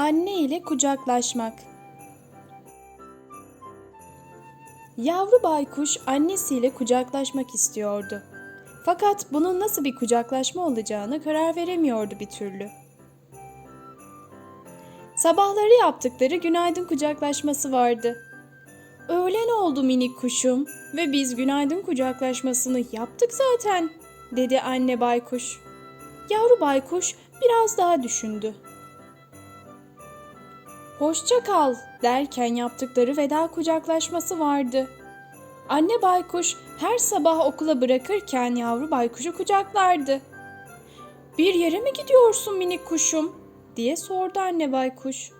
Anne ile kucaklaşmak. Yavru baykuş annesiyle kucaklaşmak istiyordu. Fakat bunun nasıl bir kucaklaşma olacağını karar veremiyordu bir türlü. Sabahları yaptıkları günaydın kucaklaşması vardı. Öğlen oldu minik kuşum ve biz günaydın kucaklaşmasını yaptık zaten, dedi anne baykuş. Yavru baykuş biraz daha düşündü. Hoşça kal derken yaptıkları veda kucaklaşması vardı. Anne baykuş her sabah okula bırakırken yavru baykuşu kucaklardı. Bir yere mi gidiyorsun minik kuşum? diye sordu anne baykuş.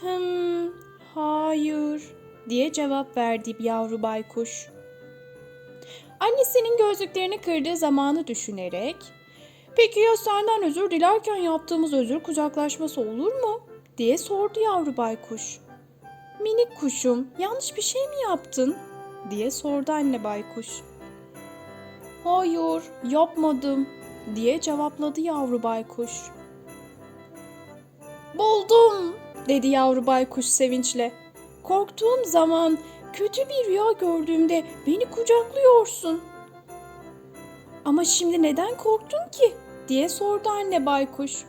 Hım, hayır diye cevap verdi yavru baykuş. Annesinin gözlüklerini kırdığı zamanı düşünerek, peki ya senden özür dilerken yaptığımız özür kucaklaşması olur mu? Diye sordu yavru baykuş. Minik kuşum, yanlış bir şey mi yaptın? diye sordu anne baykuş. Hayır, yapmadım diye cevapladı yavru baykuş. Buldum dedi yavru baykuş sevinçle. Korktuğum zaman kötü bir rüya gördüğümde beni kucaklıyorsun. Ama şimdi neden korktun ki? diye sordu anne baykuş.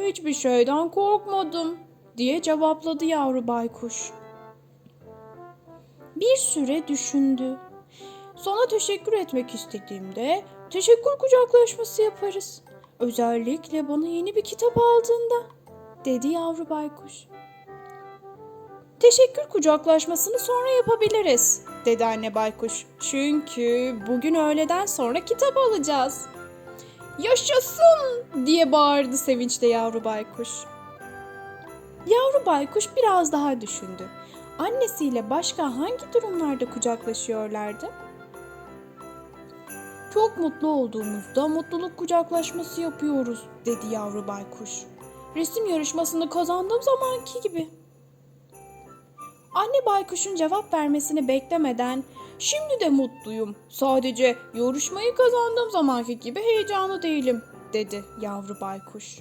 Hiçbir şeyden korkmadım diye cevapladı yavru baykuş. Bir süre düşündü. Sana teşekkür etmek istediğimde teşekkür kucaklaşması yaparız. Özellikle bana yeni bir kitap aldığında, dedi yavru baykuş. Teşekkür kucaklaşmasını sonra yapabiliriz, dedi anne baykuş. Çünkü bugün öğleden sonra kitap alacağız. Yaşasın diye bağırdı sevinçle yavru baykuş. Yavru baykuş biraz daha düşündü. Annesiyle başka hangi durumlarda kucaklaşıyorlardı? Çok mutlu olduğumuzda mutluluk kucaklaşması yapıyoruz, dedi yavru baykuş. Resim yarışmasını kazandığım zamanki gibi. Anne baykuşun cevap vermesini beklemeden şimdi de mutluyum. Sadece yarışmayı kazandığım zamanki gibi heyecanlı değilim, dedi yavru baykuş.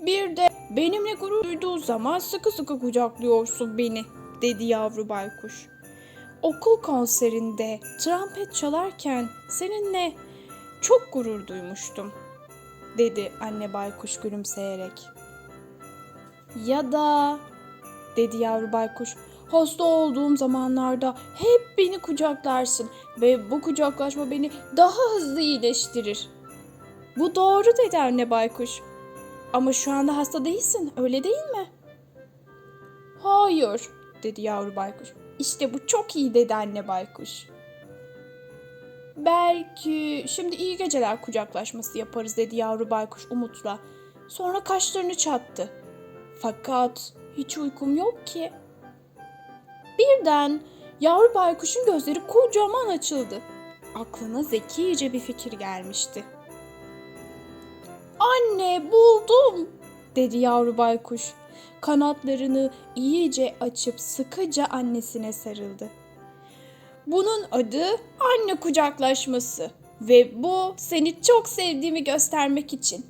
Bir de benimle gurur duyduğu zaman sıkı sıkı kucaklıyorsun beni, dedi yavru baykuş. Okul konserinde trompet çalarken seninle çok gurur duymuştum, dedi anne baykuş gülümseyerek. Ya da, dedi yavru baykuş, hasta olduğum zamanlarda hep beni kucaklarsın ve bu kucaklaşma beni daha hızlı iyileştirir. Bu doğru dedi anne baykuş. Ama şu anda hasta değilsin, öyle değil mi? Hayır, dedi yavru baykuş. İşte bu çok iyi dedi anne baykuş. Belki şimdi iyi geceler kucaklaşması yaparız dedi yavru baykuş umutla. Sonra kaşlarını çattı. Fakat hiç uykum yok ki. Birden yavru baykuşun gözleri kocaman açıldı. Aklına zekice bir fikir gelmişti. Anne buldum dedi yavru baykuş. Kanatlarını iyice açıp sıkıca annesine sarıldı. Bunun adı anne kucaklaşması ve bu seni çok sevdiğimi göstermek için